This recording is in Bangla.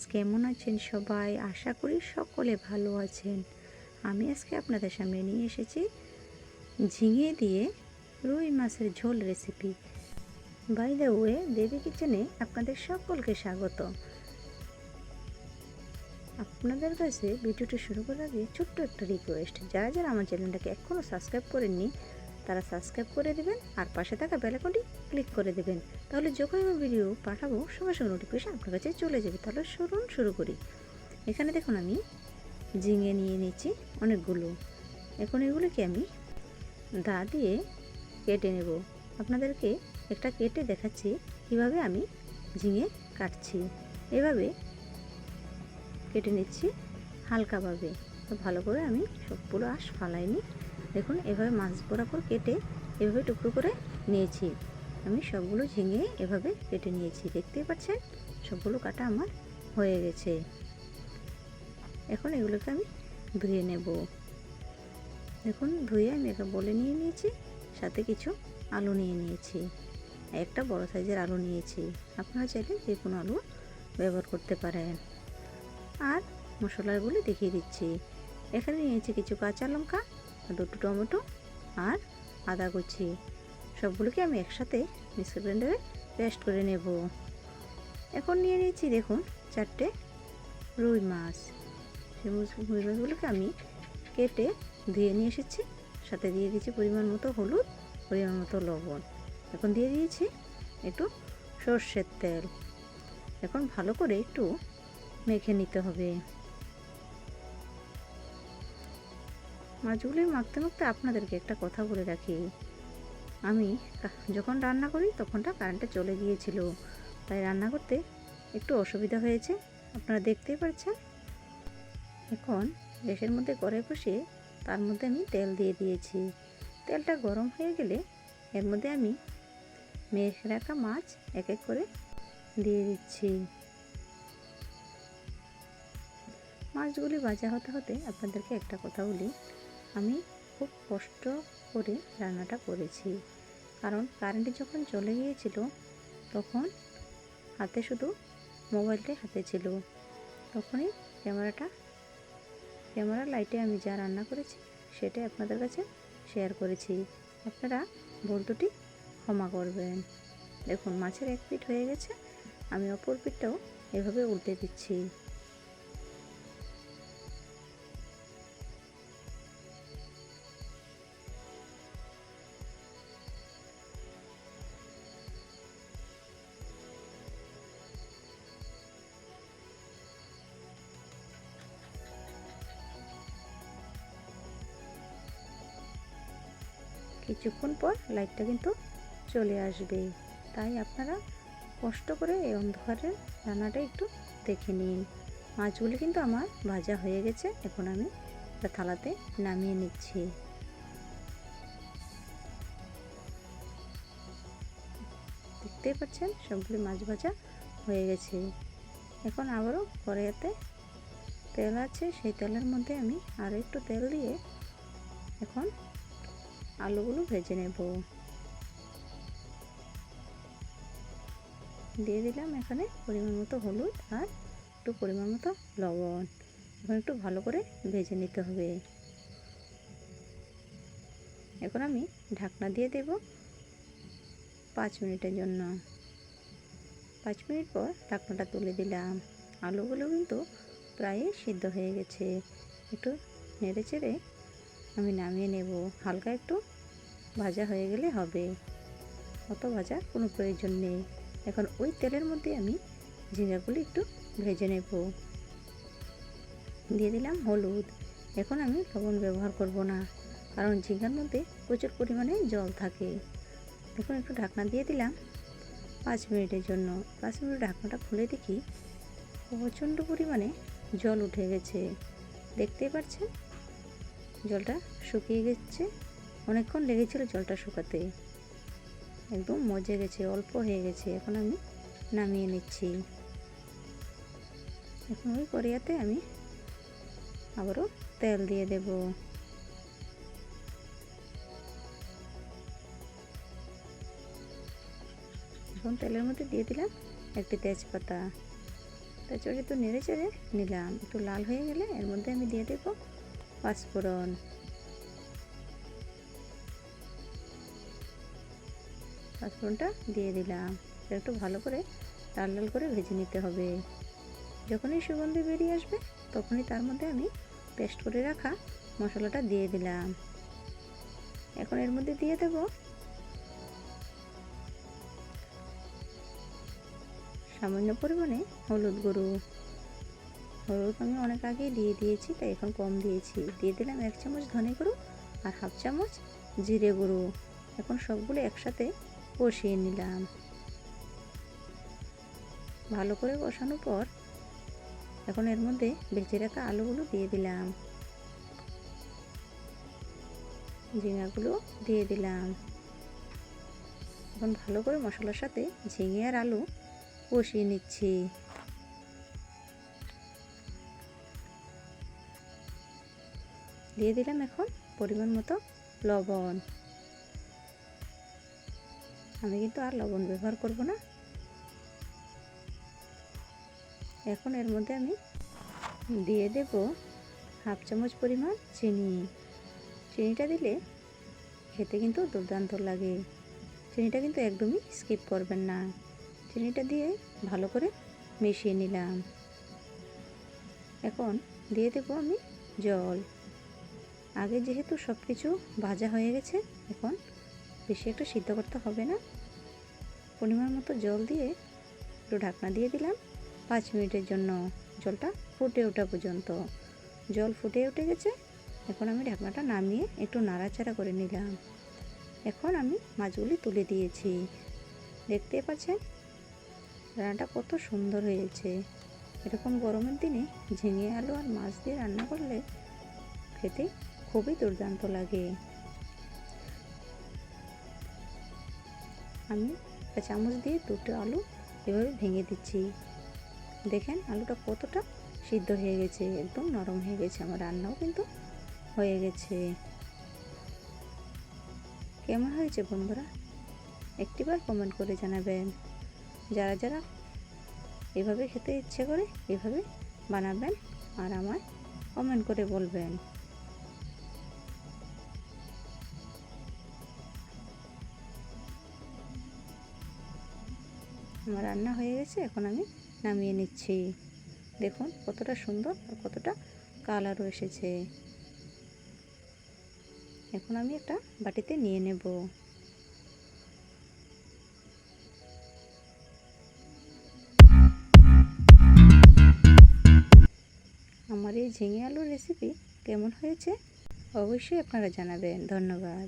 ফ্রেন্ডস কেমন আছেন সবাই? আশা করি সকলে ভালো আছেন। আমি আজকে আপনাদের সামনে নিয়ে এসেছি ঝিঙে দিয়ে রুই মাছের ঝোল recipe by the way Devi কিচেনে আপনাদের সকলকে স্বাগত। আপনাদের কাছে ভিডিওটি শুরু করার আগে ছোট্ট একটা রিকোয়েস্ট যারা যারা আমার চ্যানেলটাকে এখনও সাবস্ক্রাইব করেননি তারা সাবস্ক্রাইব করে দেবেন আর পাশে থাকা বেলাকনটি ক্লিক করে দেবেন। তাহলে যখন আমি ভিডিও পাঠাবো, সঙ্গে সঙ্গে নোটিফিকেশন আপনার কাছে চলে যাবে। তাহলে শুরুন শুরু করি। এখানে দেখুন আমি ঝিঙে নিয়ে নিচ্ছি অনেকগুলো। এখন এগুলোকে আমি দা দিয়ে কেটে নেব। আপনাদেরকে একটা কেটে দেখাচ্ছি কীভাবে আমি ঝিঙে কাটছি। এভাবে কেটে নিচ্ছি হালকাভাবে। তো ভালো করে আমি সবগুলো আঁশ ফালাইনি। দেখুন, এভাবে মাছ বরাবর কেটে এভাবে টুকরো করে নিয়েছি। আমি সবগুলো ঝিঙে এভাবে কেটে নিয়েছি। দেখতেই পাচ্ছেন, সবগুলো কাটা আমার হয়ে গেছে। এখন এগুলোকে আমি ধুয়ে নেব। দেখুন, ধুয়ে আমি একটা বলে নিয়ে নিয়েছি, সাথে কিছু আলু নিয়ে নিয়েছি। একটা বড় সাইজের আলু নিয়েছি। আপনারা চাইলে যে কোনো আলু ব্যবহার করতে পারেন। আর মশলাগুলো দেখিয়ে দিচ্ছি। এখানে নিয়েছি কিছু কাঁচা লঙ্কা দুটো টমেটো আর আদা কুচি। সবগুলোকে আমি একসাথে মিক্সার গ্রাইন্ডারে পেস্ট করে নেব। এখন নিয়ে নিয়েছি দেখুন চারটে রুই মাছ। সেই রুই মাছগুলোকে আমি কেটে ধুয়ে নিয়ে এসেছি। সাথে দিয়ে দিয়েছি পরিমাণ মতো হলুদ, পরিমাণ মতো লবণ। এখন দিয়ে দিয়েছি একটু সর্ষের তেল। এখন ভালো করে একটু মেখে নিতে হবে। মাছগুলি মাখতে মাখতে আপনাদেরকে একটা কথা বলে রাখি। আমি যখন রান্না করি তখনটা কারেন্টটা চলে গিয়েছিল। তাই রান্না করতে একটু অসুবিধা হয়েছে। আপনারা দেখতেই পাচ্ছেন এখন গ্যাসের মধ্যে কড়াই বসিয়ে তার মধ্যে আমি তেল দিয়ে দিয়েছি। তেলটা গরম হয়ে গেলে এর মধ্যে আমি মেখে রাখা মাছ এক এক করে দিয়ে দিচ্ছি। মাছগুলি ভাজা হতে হতে আপনাদেরকে একটা কথা বলি। আমি খুব কষ্ট করে রান্নাটা করেছি। কারণ কারেন্টে যখন চলে গিয়েছিল, তখন হাতে শুধু মোবাইলটাই হাতে ছিল। তখনই ক্যামেরাটা, ক্যামেরা লাইটে আমি যা রান্না করেছি, সেটাই আপনাদের কাছে শেয়ার করেছি। আপনারা ভুল দুটি ক্ষমা করবেন। দেখুন, মাছের এক পিঠ হয়ে গেছে, আমি অপর পিঠটাও এভাবে উল্টে দিচ্ছি। কিছুক্ষণ পর লাইটটা কিন্তু চলে আসবে। তাই আপনারা কষ্ট করে এই অন্ধকারের রান্নাটা একটু দেখে নিন। মাছগুলি কিন্তু আমার ভাজা হয়ে গেছে, এখন আমি থালাতে নামিয়ে নিচ্ছি। দেখতেই পাচ্ছেন, সবগুলি মাছ ভাজা হয়ে গেছে। এখন আবারও কড়াইতে তেল আছে, সেই তেলের মধ্যে আমি আরও একটু তেল দিয়ে এখন আলুগুলো ভেজে নেব। দিয়ে দিলাম এখানে পরিমাণ মতো হলুদ আর একটু পরিমাণ মতো লবণ। এখন একটু ভালো করে ভেজে নিতে হবে। এখন আমি ঢাকনা দিয়ে দেব পাঁচ মিনিটের জন্য। পাঁচ মিনিট পর ঢাকনাটা তুলে দিলাম। আলুগুলো কিন্তু প্রায় সিদ্ধ হয়ে গেছে। একটু নেড়ে চেড়ে আমি নামিয়ে নেব। হালকা একটু ভাজা হয়ে গেলে হবে। অত ভাজা কোনো প্রয়োজন নেই। এখন ওই তেলের মধ্যে আমি ঝিঙ্গাগুলি একটু ভেজে নেব। দিয়ে দিলাম হলুদ। এখন আমি লবণ ব্যবহার করব না, কারণ ঝিঙ্গার মধ্যে প্রচুর পরিমাণে জল থাকে। এখন একটু ঢাকনা দিয়ে দিলাম পাঁচ মিনিটের জন্য। পাঁচ মিনিট ঢাকনাটা খুলে দেখি প্রচণ্ড পরিমাণে জল উঠে গেছে। দেখতেই পাচ্ছেন? জলটা শুকিয়ে গেছে। অনেকক্ষণ লেগেছিল জলটা শুকাতে। একদম মজে গেছে, অল্প হয়ে গেছে। এখন আমি নামিয়ে নিচ্ছি। এখন ওই কড়িয়াতে আমি আবারও তেল দিয়ে দেব। এখন তেলের মধ্যে দিয়ে দিলাম একটি তেজপাতা। তা চড়ে একটু নেড়ে চেড়ে নিলাম। একটু লাল হয়ে গেলে এর মধ্যে আমি দিয়ে দেব পাঁচফোড়ন। পাঁচফোড়নটা দিয়ে দিলাম। একটু ভালো করে লাল লাল করে ভেজে নিতে হবে। যখনই সুগন্ধি বেরিয়ে আসবে, তখনই তার মধ্যে আমি পেস্ট করে রাখা মশলাটা দিয়ে দিলাম। এখন এর মধ্যে দিয়ে দেব সামান্য পরিমাণে হলুদ গুঁড়ো। হলুদ আমি অনেক আগেই দিয়ে দিয়েছি, তাই এখন কম দিয়েছি। দিয়ে দিলাম এক চামচ ধনে গুঁড়ো আর হাফ চামচ জিরে গুঁড়ো। এখন সবগুলো একসাথে কষিয়ে নিলাম। ভালো করে কষানোর পর এখন এর মধ্যে বেঁচে রাখা আলুগুলো দিয়ে দিলাম। ঝিঙাগুলো দিয়ে দিলাম। এখন ভালো করে মশলার সাথে ঝিঙে আর আলু কষিয়ে নিচ্ছি। দিয়ে দিলাম এখন পরিমাণ মতো লবণ। আমি কিন্তু আর লবণ ব্যবহার করব না। এখন এর মধ্যে আমি দিয়ে দেব হাফ চামচ পরিমাণ চিনি। চিনিটা দিলে খেতে কিন্তু দুর্দান্ত লাগে। চিনিটা কিন্তু একদমই স্কিপ করবেন না। চিনিটা দিয়ে ভালো করে মিশিয়ে নিলাম। এখন দিয়ে দেবো আমি জল। আগে যেহেতু সব কিছু ভাজা হয়ে গেছে, এখন বেশি একটু সিদ্ধ করতে হবে না। পরিমাণ মতো জল দিয়ে একটু ঢাকনা দিয়ে দিলাম। পাঁচ মিনিটের জন্য জলটা ফুটে ওঠা পর্যন্ত। জল ফুটে উঠে গেছে। এখন আমি ঢাকনাটা নামিয়ে একটু নাড়াচাড়া করে নিলাম। এখন আমি মাছগুলি তুলে দিয়েছি। দেখতে পাচ্ছেন? রান্নাটা কত সুন্দর হয়েছে। এরকম গরমের দিনে ঝিঙে, আলু আর মাছ দিয়ে রান্না করলে খেতে খুবই দুর্দান্ত লাগে। আমি একটা চামচ দিয়ে দুটো আলু এভাবে ভেঙে দিচ্ছি। দেখেন আলুটা কতটা সিদ্ধ হয়ে গেছে, একদম নরম হয়ে গেছে, আমার রান্নাও কিন্তু হয়ে গেছে। কেমন হয়েছে বন্ধুরা? একটিবার কমেন্ট করে জানাবেন। যারা যারা এভাবে খেতে ইচ্ছে করে এভাবে বানাবেন আর আমায় কমেন্ট করে বলবেন। আমার রান্না হয়ে গেছে, এখন আমি নামিয়ে নিচ্ছি। দেখুন কতটা সুন্দর আর কতটা কালারও এসেছে। এখন আমি একটা বাটিতে নিয়ে নেব। আমার এই ঝিঙে আলুর রেসিপি কেমন হয়েছে? অবশ্যই আপনারা জানাবেন। ধন্যবাদ।